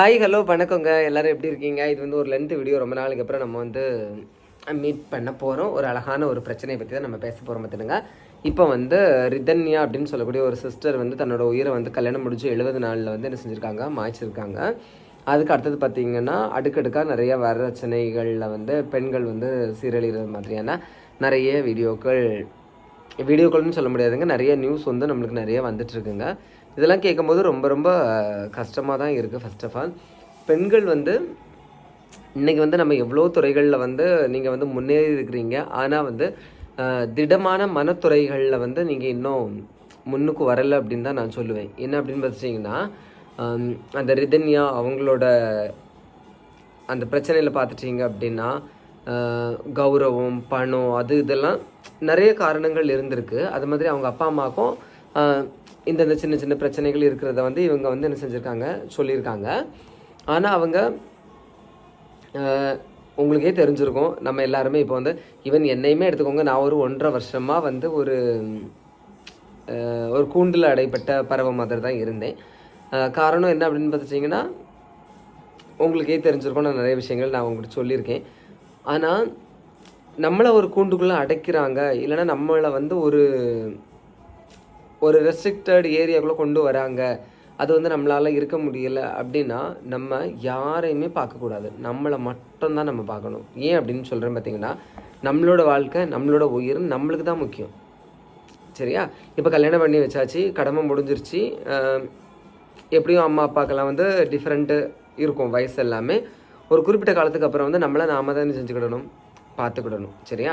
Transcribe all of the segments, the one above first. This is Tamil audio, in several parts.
ஹாய் ஹலோ வணக்கங்க. எல்லாரும் எப்படி இருக்கீங்க? இது வந்து ஒரு லென்த் வீடியோ ரொம்ப நாளைக்கு அப்புறம் நம்ம வந்து மீட் பண்ண போகிறோம் ஒரு அழகான ஒரு பிரச்சனையை பற்றி தான் நம்ம பேச போகிறோம் பார்த்துடுங்க இப்போ வந்து ரிதன்யா அப்படின்னு சொல்லக்கூடிய ஒரு சிஸ்டர் வந்து தன்னோட உயிரை வந்து கல்யாணம் முடிஞ்சு எழுபது நாளில் வந்து என்ன செஞ்சுருக்காங்க? மாய்ச்சிருக்காங்க. அதுக்கு அடுத்தது பார்த்தீங்கன்னா அடுக்கடுக்காக நிறைய வரச்சனைகளில் வந்து பெண்கள் வந்து சீரழிகிறது மாதிரியான நிறைய வீடியோக்கள் வீடியோக்கள்னு சொல்ல முடியாதுங்க. நிறைய நியூஸ் வந்து நம்மளுக்கு நிறைய வந்துட்டுருக்குங்க இதெல்லாம் கேட்கும்போது ரொம்ப ரொம்ப கஷ்டமாக தான் இருக்குது ஃபர்ஸ்ட் ஆஃப் ஆல் பெண்கள் வந்து இன்றைக்கி வந்து நம்ம எவ்வளோ துறைகளில் வந்து நீங்கள் வந்து முன்னேறி இருக்கிறீங்க ஆனால் வந்து திடமான மனத்துறைகளில் வந்து நீங்கள் இன்னும் முன்னுக்கு வரலை அப்படின்னு தான் நான் சொல்லுவேன். என்ன அப்படின்னு பார்த்துட்டிங்கன்னா அந்த ரிதன்யா அவங்களோட அந்த பிரச்சனையில் பார்த்துட்டீங்க அப்படின்னா கௌரவம் பணம் அது இதெல்லாம் நிறைய காரணங்கள் இருந்திருக்கு. அது மாதிரி அவங்க அப்பா அம்மாவுக்கும் இந்த இந்தந்த சின்ன சின்ன பிரச்சனைகள் இருக்கிறத வந்து இவங்க வந்து என்ன செஞ்சுருக்காங்க சொல்லியிருக்காங்க. ஆனால் அவங்க உங்களுக்கே தெரிஞ்சிருக்கும் நம்ம எல்லாருமே இப்போ வந்து ஈவன் என்னையுமே எடுத்துக்கோங்க நான் ஒரு ஒன்றரை வருஷமாக வந்து ஒரு ஒரு கூண்டில் அடைப்பட்ட பறவை மாதிரி தான் இருந்தேன். காரணம் என்ன அப்படின்னு பார்த்துட்டிங்கன்னா உங்களுக்கே தெரிஞ்சிருக்கும் நான் நிறைய விஷயங்கள் நான் உங்கள்கிட்ட சொல்லியிருக்கேன். ஆனால் நம்மளை ஒரு கூண்டுக்குள்ளே அடைக்கிறாங்க இல்லைன்னா நம்மளை வந்து ஒரு ஒரு ரெஸ்ட்ரிக்டட் ஏரியாக்குள்ளே கொண்டு வராங்க. அது வந்து நம்மளால் இருக்க முடியலை அப்படின்னா நம்ம யாரையுமே பார்க்கக்கூடாது நம்மளை மட்டும்தான் நம்ம பார்க்கணும். ஏன் அப்படின்னு சொல்கிறேன் பார்த்தீங்கன்னா நம்மளோட வாழ்க்கை நம்மளோட உயிர் நம்மளுக்கு தான் முக்கியம். சரியா? இப்போ கல்யாணம் பண்ணி வச்சாச்சு கடமை முடிஞ்சிருச்சு எப்படியும் அம்மா அப்பாக்கெல்லாம் வந்து டிஃப்ரெண்ட்டு இருக்கும் வயசு எல்லாமே. ஒரு குறிப்பிட்ட காலத்துக்கு அப்புறம் வந்து நம்மளை நாம தான் செஞ்சுக்கிடணும் பார்த்துக்கிடணும். சரியா?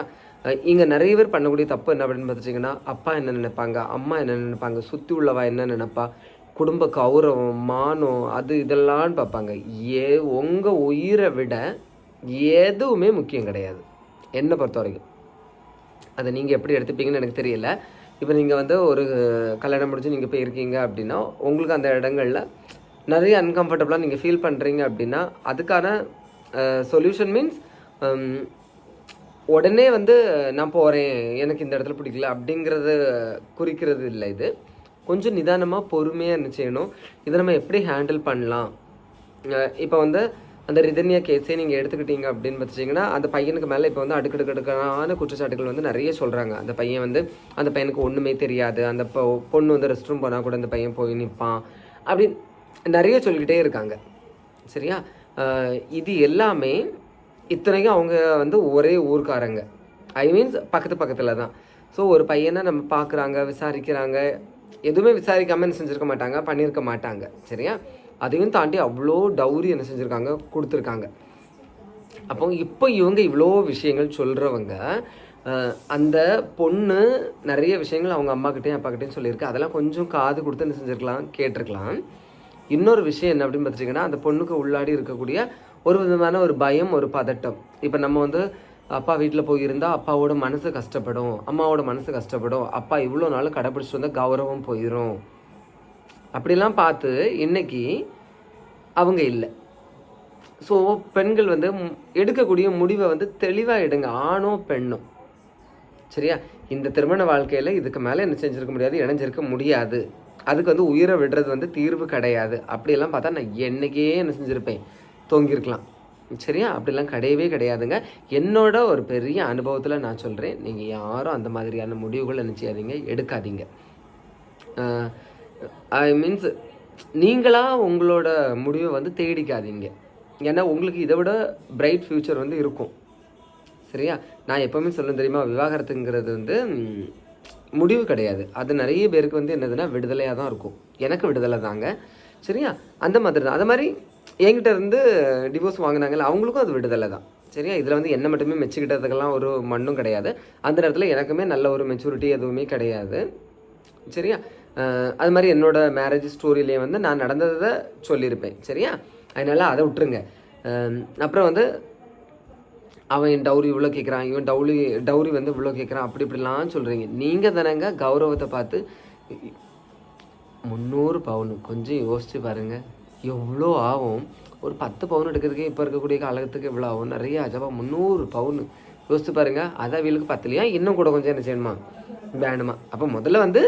இங்கே நிறைய பேர் பண்ணக்கூடிய தப்பு என்ன அப்படின்னு பார்த்துட்டிங்கன்னா அப்பா என்ன நினைப்பாங்க அம்மா என்ன நினைப்பாங்க சுற்றி உள்ளவா என்ன நினைப்பா குடும்ப கௌரவம் மானம் அது இதெல்லாம் பார்ப்பாங்க. ஏ உங்கள் உயிரை விட எதுவுமே முக்கியம் கிடையாது. என்னை பொறுத்த வரைக்கும் அதை நீங்கள் எப்படி எடுத்துப்பீங்கன்னு எனக்கு தெரியல. இப்போ நீங்கள் வந்து ஒரு கல்யாணம் முடிஞ்சு நீங்கள் போயிருக்கீங்க அப்படின்னா உங்களுக்கு அந்த இடங்களில் நிறைய அன்கம்ஃபர்டபுளாக நீங்கள் ஃபீல் பண்ணுறீங்க அப்படின்னா அதுக்கான சொல்யூஷன் மீன்ஸ் உடனே வந்து நான் போகிறேன் எனக்கு இந்த இடத்துல பிடிக்கல அப்படிங்கிறத குறிக்கிறது இல்லை இது. கொஞ்சம் நிதானமாக பொறுமையாக என்ன செய்யணும். இதை நம்ம எப்படி ஹேண்டில் பண்ணலாம்? இப்போ வந்து அந்த ரிதன்யா கேஸே நீங்கள் எடுத்துக்கிட்டீங்க அப்படின்னு பார்த்துட்டிங்கன்னா அந்த பையனுக்கு மேலே இப்போ வந்து அடுக்கடுக்கடுக்கான குற்றச்சாட்டுகள் வந்து நிறைய சொல்கிறாங்க அந்த பையன் வந்து அந்த பையனுக்கு ஒன்றுமே தெரியாது. அந்த பொ- பொண்ணு வந்து ரெஸ்ட் ரூம் போனால் கூட அந்த பையன் போய் நிற்பான் அப்படின்னு நிறைய சொல்லிக்கிட்டே இருக்காங்க. சரியா? இது எல்லாமே இத்தனைக்கும் அவங்க வந்து ஒரே ஊர்க்காரங்க. ஐ மீன்ஸ் பக்கத்து பக்கத்தில் தான். ஸோ ஒரு பையனை நம்ம பார்க்குறாங்க விசாரிக்கிறாங்க. எதுவுமே விசாரிக்காமல் என்ன செஞ்சுருக்க மாட்டாங்க பண்ணியிருக்க மாட்டாங்க. சரியா? அதையும் தாண்டி அவ்வளோ டவுரி என்ன செஞ்சுருக்காங்க கொடுத்துருக்காங்க. அப்போ இப்போ இவங்க இவ்வளோ விஷயங்கள் சொல்கிறவங்க அந்த பொண்ணு நிறைய விஷயங்கள் அவங்க அம்மாக்கிட்டையும் அப்பாக்கிட்டையும் சொல்லியிருக்கு. அதெல்லாம் கொஞ்சம் காது கொடுத்து என்ன செஞ்சுருக்கலாம் கேட்டிருக்கலாம். இன்னொரு விஷயம் என்ன அப்படின்னு பார்த்துட்டிங்கன்னா அந்த பொண்ணுக்கு உள்ளாடி இருக்கக்கூடிய ஒரு விதமான ஒரு பயம் ஒரு பதட்டம். இப்போ நம்ம வந்து அப்பா வீட்டில் போயிருந்தால் அப்பாவோட மனசு கஷ்டப்படும் அம்மாவோட மனசு கஷ்டப்படும். அப்பா இவ்வளோ நாள் கடைப்பிடிச்சிட்டு வந்தால் கௌரவம் போயிடும் அப்படிலாம் பார்த்து இன்னைக்கு அவங்க இல்லை. ஸோ பெண்கள் வந்து எடுக்கக்கூடிய முடிவை வந்து தெளிவாக எடுங்க. ஆணோ பெண்ணோ. சரியா? இந்த திருமண வாழ்க்கையில் இதுக்கு மேலே என்ன செஞ்சுருக்க முடியாது இணைஞ்சிருக்க முடியாது. அதுக்கு வந்து உயிரை விடுறது வந்து தீர்வு கிடையாது. அப்படியெல்லாம் பார்த்தா நான் என்னைக்கே என்ன செஞ்சுருப்பேன்? தொங்கியிருக்கலாம். சரியா? அப்படிலாம் கிடையவே கிடையாதுங்க. என்னோட ஒரு பெரிய அனுபவத்தில் நான் சொல்கிறேன் நீங்கள் யாரும் அந்த மாதிரியான முடிவுகள் என்ன செய்யாதீங்க எடுக்காதீங்க ஐ மீன்ஸ் நீங்களாக உங்களோட முடிவை வந்து தேடிக்காதீங்க. ஏன்னா உங்களுக்கு இதை விட பிரைட் ஃப்யூச்சர் வந்து இருக்கும். சரியா? நான் எப்போவுமே சொல்ல தெரியுமா? விவாகரத்துங்கிறது வந்து முடிவு கிடையாது. அது நிறைய பேருக்கு வந்து என்னதுன்னா விடுதலையாக தான் இருக்கும். எனக்கு விடுதலை தாங்க. சரியா? அந்த மாதிரி தான். அது மாதிரி என்கிட்ட இருந்து டிவோர்ஸ் வாங்கினாங்கல்ல அவங்களுக்கும் அது விடுதலை தான். சரியா? இதில் வந்து என்ன மட்டுமே மெச்சுக்கிட்டதுக்கெல்லாம் ஒரு மண்ணும் கிடையாது. அந்த நேரத்தில் எனக்குமே நல்ல ஒரு மெச்சூரிட்டி எதுவுமே கிடையாது. சரியா? அது மாதிரி என்னோட மேரேஜ் ஸ்டோரியிலே வந்து நான் நடந்ததை சொல்லியிருப்பேன். சரியா? அதனால் அதை விட்டுருங்க. அப்புறம் வந்து அவன் டவுரி இவ்வளோ கேட்குறான் இவன் டவுரி டவுரி வந்து இவ்வளோ கேட்குறான் அப்படி இப்படிலாம் சொல்கிறீங்க நீங்கள் தானேங்க கௌரவத்தை பார்த்து முந்நூறு பவுன் கொஞ்சம் யோசிச்சு பாருங்கள் எவ்வளோ ஆகும்? ஒரு பத்து பவுன் எடுக்கிறதுக்கே இப்போ இருக்கக்கூடிய காலத்துக்கு எவ்வளோ ஆகும்? நிறைய அஜபா முந்நூறு பவுன். யோசிச்சு பாருங்க. அதான் வீலுக்கு பத்துலையா? இன்னும் கூட கொஞ்சம் என்ன செய்யணுமா? வேணுமா? அப்போ முதல்ல வந்து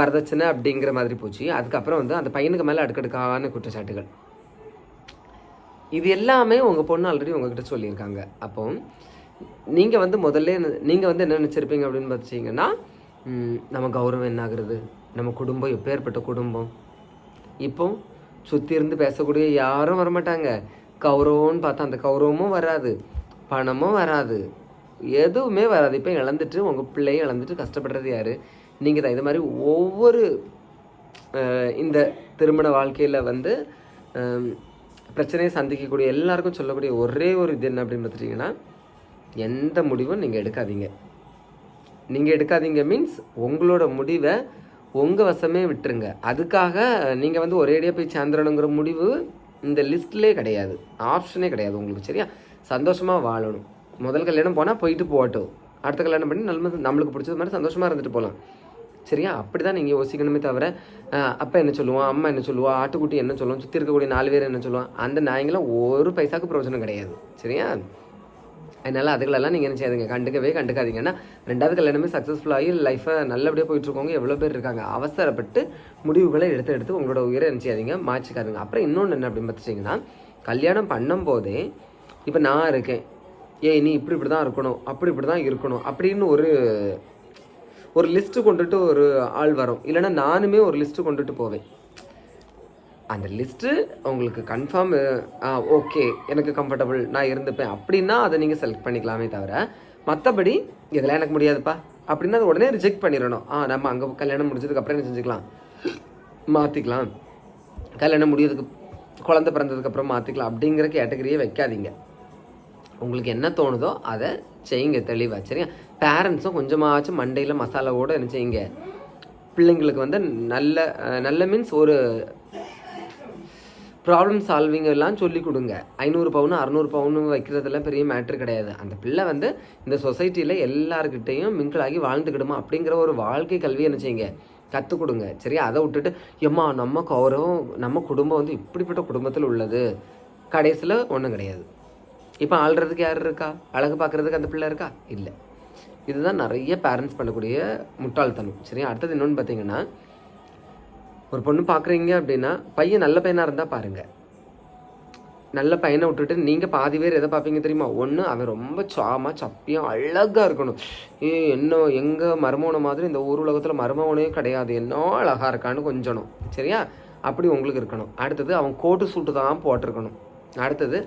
வரதட்சணை அப்படிங்கிற மாதிரி போச்சு. அதுக்கப்புறம் வந்து அந்த பையனுக்கு மேலே அடுக்கடுக்கான குற்றச்சாட்டுகள். இது எல்லாமே உங்கள் பொண்ணு ஆல்ரெடி உங்ககிட்ட சொல்லியிருக்காங்க. அப்போ நீங்கள் வந்து முதல்ல நீங்கள் வந்து என்ன நினச்சிருப்பீங்க அப்படின்னு பார்த்தீங்கன்னா நம்ம கௌரவம் என்ன ஆகுறது நம்ம குடும்பம் எப்பேற்பட்ட குடும்பம்? இப்போ சுற்றி இருந்து பேசக்கூடிய யாரும் வரமாட்டாங்க. கௌரவம்னு பார்த்தா அந்த கௌரவமும் வராது. பணமும் வராது. எதுவுமே வராது. இப்போ இழந்துட்டு உங்கள் பிள்ளையும் இழந்துட்டு கஷ்டப்படுறது யார்? நீங்கள் தான். இது மாதிரி ஒவ்வொரு இந்த திருமண வாழ்க்கையில் வந்து பிரச்சனையை சந்திக்கக்கூடிய எல்லாருக்கும் சொல்லக்கூடிய ஒரே ஒரு இது என்ன அப்படின்னு பார்த்துட்டிங்கன்னா எந்த முடிவும் நீங்கள் எடுக்காதீங்க. நீங்கள் எடுக்காதீங்க மீன்ஸ் உங்களோட முடிவை உங்கள் வசமே விட்டுருங்க. அதுக்காக நீங்கள் வந்து ஒரேடியாக போய் சேர்ந்துடணுங்கிற முடிவு இந்த லிஸ்ட்லேயே கிடையாது. ஆப்ஷனே கிடையாது உங்களுக்கு சரியா? சந்தோஷமாக வாழணும். முதல் கல்யாணம் போனால் போயிட்டு போகட்டும். அடுத்த கல்யாணம் பண்ணி நம்ம நம்மளுக்கு பிடிச்சது மாதிரி சந்தோஷமாக இருந்துட்டு போகலாம். சரியா? அப்படி தான் நீங்கள் யோசிக்கணுமே தவிர அப்பா என்ன சொல்லுவான் அம்மா என்ன சொல்லுவா ஆட்டுக்குட்டி என்ன சொல்லுவோம் சுற்றி இருக்கக்கூடிய நாலு பேர் என்ன சொல்லுவான் அந்த நாயங்களாம் ஒரு பைசாவுக்கு பிரயோஜனம் கிடையாது. சரியா? அதனால் அதுகளெல்லாம் நீங்கள் என்ன செய்யாதுங்க. கண்டுக்கவே கண்டுக்காதீங்கன்னா ரெண்டாவது கல்யாணமே சக்ஸஸ்ஃபுல்லாகி லைஃப்பை நல்லபடியாக போயிட்டுருக்கவங்க எவ்வளோ பேர் இருக்காங்க. அவசரப்பட்டு முடிவுகளை எடுத்து எடுத்து உங்களோட உயிரை என்ன செய்யாதீங்க மாற்றிக்காதுங்க. அப்புறம் இன்னொன்று என்ன அப்படின்னு பார்த்துட்டிங்கன்னா கல்யாணம் பண்ணும்போதே இப்போ நான் இருக்கேன். ஏய் நீ இப்படி இப்படி தான் இருக்கணும் அப்படி இப்படி தான் இருக்கணும் அப்படின்னு ஒரு ஒரு லிஸ்ட்டு கொண்டுட்டு ஒரு ஆள் வரும். இல்லைன்னா நானுமே ஒரு லிஸ்ட்டு கொண்டுட்டு போவேன். அந்த லிஸ்ட்டு உங்களுக்கு கன்ஃபார்ம் ஓகே எனக்கு கம்ஃபர்டபுள் நான் இருந்துப்பேன். அப்படின்னா அதை நீங்கள் செலக்ட் பண்ணிக்கலாமே தவிர மற்றபடி இதெல்லாம் எனக்கு முடியாதுப்பா. அப்படின்னா அதை உடனே ரிஜெக்ட் பண்ணிடணும். ஆ நம்ம அங்கே கல்யாணம் முடிஞ்சதுக்கப்புறம் என்ன செஞ்சுக்கலாம்? மாற்றிக்கலாம் கல்யாணம் முடியறதுக்கு குழந்த பிறந்ததுக்கப்புறம் மாற்றிக்கலாம் அப்படிங்கிற கேட்டகரியே வைக்காதீங்க. உங்களுக்கு என்ன தோணுதோ அதை செய்யுங்க தெளிவாக சரியா? பேரண்ட்ஸும் கொஞ்சமாச்சும் மண்டையில் மசாலாவோடு என்ன செய்யுங்க? பிள்ளைங்களுக்கு வந்து நல்ல நல்ல மீன்ஸ் ஒரு ப்ராப்ளம் சால்விங் எல்லாம் சொல்லி கொடுங்க. ஐநூறு பவுன் அறநூறு பவுனு வைக்கிறதெல்லாம் பெரிய மேட்ரு கிடையாது. அந்த பிள்ளை வந்து இந்த சொசைட்டியில் எல்லாருக்கிட்டேயும் மிங்கிள் ஆகி வாழ்ந்துக்கிடுமா அப்படிங்கிற ஒரு வாழ்க்கை கல்வி என்ன செய்யுங்க? கற்றுக் கொடுங்க. சரியா அதை விட்டுட்டு எம்மா நம்ம கௌரவம் நம்ம குடும்பம் வந்து இப்படிப்பட்ட குடும்பத்தில் உள்ளது. கடைசியில் ஒன்றும் கிடையாது. இப்போ ஆள்றதுக்கு யார் இருக்கா? அழகு பார்க்குறதுக்கு அந்த பிள்ளை இருக்கா? இல்லை. இதுதான் நிறைய பேரண்ட்ஸ் பண்ணக்கூடிய முட்டாள்தனம். சரியா அடுத்தது இன்னொன்று பார்த்தீங்கன்னா ஒரு பொண்ணு பார்க்குறீங்க அப்படின்னா பையன் நல்ல பையனாக இருந்தால் பாருங்கள் நல்ல பையனை விட்டுட்டு நீங்கள் பாதி பேர் எதை பார்ப்பீங்க தெரியுமா? ஒன்று அவன் ரொம்ப சாமா சப்பியம் அழகாக இருக்கணும். ஏ என்ன எங்கள் மருமவனை மாதிரி இந்த ஊர் உலகத்தில் மருமவனே கிடையாது. என்ன அழகாக இருக்கான்னு கொஞ்சணும். சரியா? அப்படி உங்களுக்கு இருக்கணும். அடுத்தது அவன் கோட்டு சூட்டு தான் போட்டிருக்கணும். அடுத்தது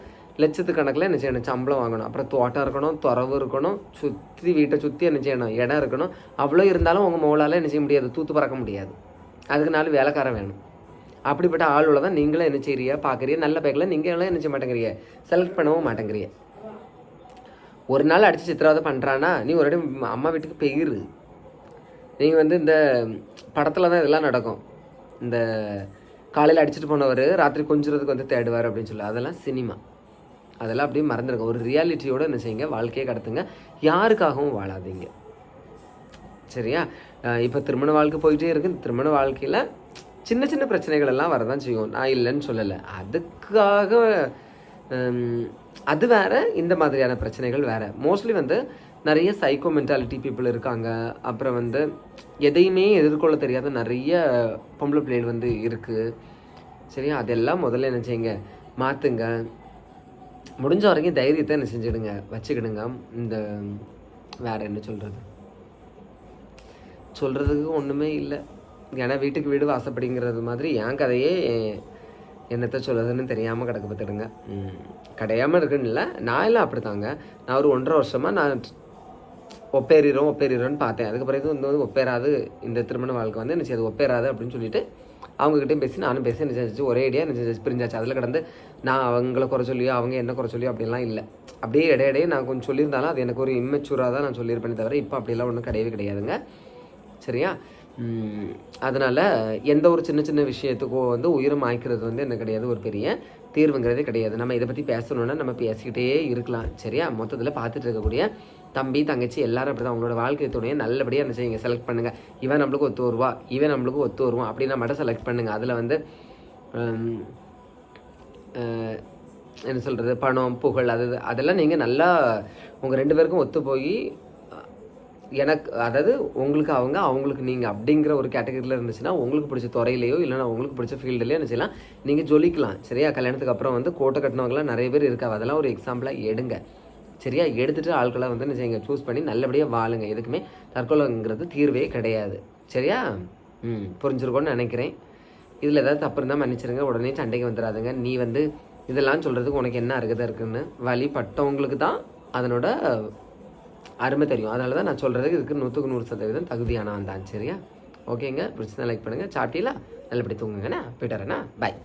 லட்சத்து கணக்கில் என்ன செய்யணும்? சம்பளம் வாங்கணும். அப்புறம் தோட்டம் இருக்கணும் துறவு இருக்கணும் சுற்றி வீட்டை சுற்றி என்ன செய்யணும்? இடம் இருக்கணும். அவ்வளோ இருந்தாலும் உங்கள் மோளால் என்ன செய்ய முடியாது? தூத்து பறக்க முடியாது. அதுக்கு நாலு வேலைக்காரன் வேணும். அப்படிப்பட்ட ஆளுல தான் நீங்களும் என்ன செய்றீங்க? பார்க்குறீங்க நல்ல பேக்கில் நீங்களும் என்ன செய்ய மாட்டேங்கிறீங்க? செலக்ட் பண்ணவும் மாட்டேங்கிறிய ஒரு நாள் அடித்து சித்திரவதை பண்ணுறான்னா நீ ஒரு அம்மா வீட்டுக்கு பெயிரு. நீங்கள் வந்து இந்த படத்தில் தான் இதெல்லாம் நடக்கும். இந்த காலையில் அடிச்சுட்டு போனவர் ராத்திரி கொஞ்சுறதுக்கு வந்து தேடுவார் அப்படின்னு சொல்லி. அதெல்லாம் சினிமா. அதெல்லாம் அப்படியே மறந்துடுங்க. ஒரு ரியாலிட்டியோடு என்ன செய்யுங்க? வாழ்க்கையை கடத்துங்க. யாருக்காகவும் வாழாதீங்க. சரியா? இப்போ திருமண வாழ்க்கை போயிட்டே இருக்கு. இந்த திருமண வாழ்க்கையில் சின்ன சின்ன பிரச்சனைகள் எல்லாம் வரதான் செய்யும். நான் இல்லைன்னு சொல்லலை. அதுக்காக அது வேற இந்த மாதிரியான பிரச்சனைகள் வேற. மோஸ்ட்லி வந்து நிறைய சைக்கோ மென்டாலிட்டி பீப்புள் இருக்காங்க. அப்புறம் வந்து எதையுமே எதிர்கொள்ள தெரியாத நிறைய பொம்பளை பிள்ளைகள் வந்து இருக்குது சரியா? அதெல்லாம் முதல்ல என்ன செய்யுங்க? மாற்றுங்க முடிஞ்ச வரைக்கும் தைரியத்தை என்ன செஞ்சிடுங்க? வச்சுக்கிடுங்க. இந்த வேறு என்ன சொல்கிறது சொல்கிறதுக்கு ஒன்றுமே இல்லை. ஏன்னா வீட்டுக்கு வீடு வாசப்படிங்கிறது மாதிரி என் கதையே என்னத்தை சொல்லுறதுன்னு தெரியாமல் கிடக்க பார்த்துடுங்க கிடையாமல் இருக்குன்னு இல்லை. நான் எல்லாம் அப்படித்தாங்க. நான் ஒரு ஒன்றரை வருஷமாக நான் ஒப்பேறிறோம் ஒப்பேறிறோன்னு பார்த்தேன். அதுக்கப்புறம் இது வந்து ஒப்பேறாது. இந்த திருமண வாழ்க்கை வந்து என்ன அது ஒப்பேறாது அப்படின்னு சொல்லிட்டு அவங்ககிட்டயும் பேசி நானும் பேசி என்ன செஞ்சு ஒரே ஐடியா என்ன செஞ்சு பிரிஞ்சாச்சு. அதில் கடந்து நான் அவங்கள குறை சொல்லியோ அவங்க என்ன குறை சொல்லியோ அப்படிலாம் இல்லை. அப்படியே இடையிடையே நான் கொஞ்சம் சொல்லியிருந்தாலும் அது எனக்கு ஒரு இம்மெச்சூராக தான் நான் சொல்லியிருப்பேனே தவிர இப்போ அப்படிலாம் ஒன்றும் கிடையவே கிடையாதுங்க. சரியா? அதனால் எந்த ஒரு சின்ன சின்ன விஷயத்துக்கோ வந்து உயிரும் மாய்க்கிறது வந்து என்ன கிடையாது ஒரு பெரிய தீர்வுங்கிறதே கிடையாது. நம்ம இதை பற்றி பேசணும்னா நம்ம பேசிக்கிட்டே இருக்கலாம் சரியா? மொத்தத்தில் பார்த்துட்டு இருக்கக்கூடிய தம்பி தங்கச்சி எல்லாரும் அப்படி தான் அவங்களோட வாழ்க்கை துணையை நல்லபடியாக என்ன செய்யுங்க? செலக்ட் பண்ணுங்கள் இவன் நம்மளுக்கு ஒத்து வருவா இவன் நம்மளுக்கு ஒத்து வருவான் அப்படின்னா மட்டும் செலக்ட் பண்ணுங்கள் அதில் வந்து என்ன சொல்கிறது பணம் புகழ் அது அதெல்லாம் நீங்கள் நல்லா உங்கள் ரெண்டு பேருக்கும் ஒத்து போய் எனக்கு அதாவது உங்களுக்கு அவங்க அவங்களுக்கு நீங்கள் அப்படிங்கிற ஒரு கேட்டகரியில் இருந்துச்சுன்னா உங்களுக்கு பிடிச்ச துறையிலையோ இல்லைனா உங்களுக்கு பிடிச்ச ஃபீல்டுலையோ என்ன நீங்கள் ஜொலிக்கலாம். சரியா? கல்யாணத்துக்கு அப்புறம் வந்து கோட்டை கட்டினவங்களாம் நிறைய பேர் இருக்கா அதெல்லாம் ஒரு எக்ஸாம்பிளாக எடுங்க. சரியா? எடுத்துகிட்டு ஆட்களை வந்து என்ன சூஸ் பண்ணி நல்லபடியாக வாழுங்க. எதுக்குமே தற்கொலைங்கிறது தீர்வே கிடையாது. சரியா? ம் புரிஞ்சிருக்கோன்னு நினைக்கிறேன். இதில் ஏதாவது தப்பு இருந்தால் மன்னிச்சிருங்க. உடனே சண்டைக்கு வந்துடாதுங்க. நீ வந்து இதெல்லாம் சொல்கிறதுக்கு உனக்கு என்ன அருகதை இருக்குன்னு வழிபட்டவங்களுக்கு தான் அதனோட அருமை தெரியும். அதனால தான் நான் சொல்கிறதுக்கு இதுக்கு நூற்றுக்கு நூறு சதவீதம் தகுதியானவன் தான். சரியா? ஓகேங்க. பிடிச்சதான் லைக் பண்ணுங்கள் சாப்பிட்டீங்களா? நல்லபடி தூங்குங்கண்ணா. போயிட்டாரண்ணா பாய்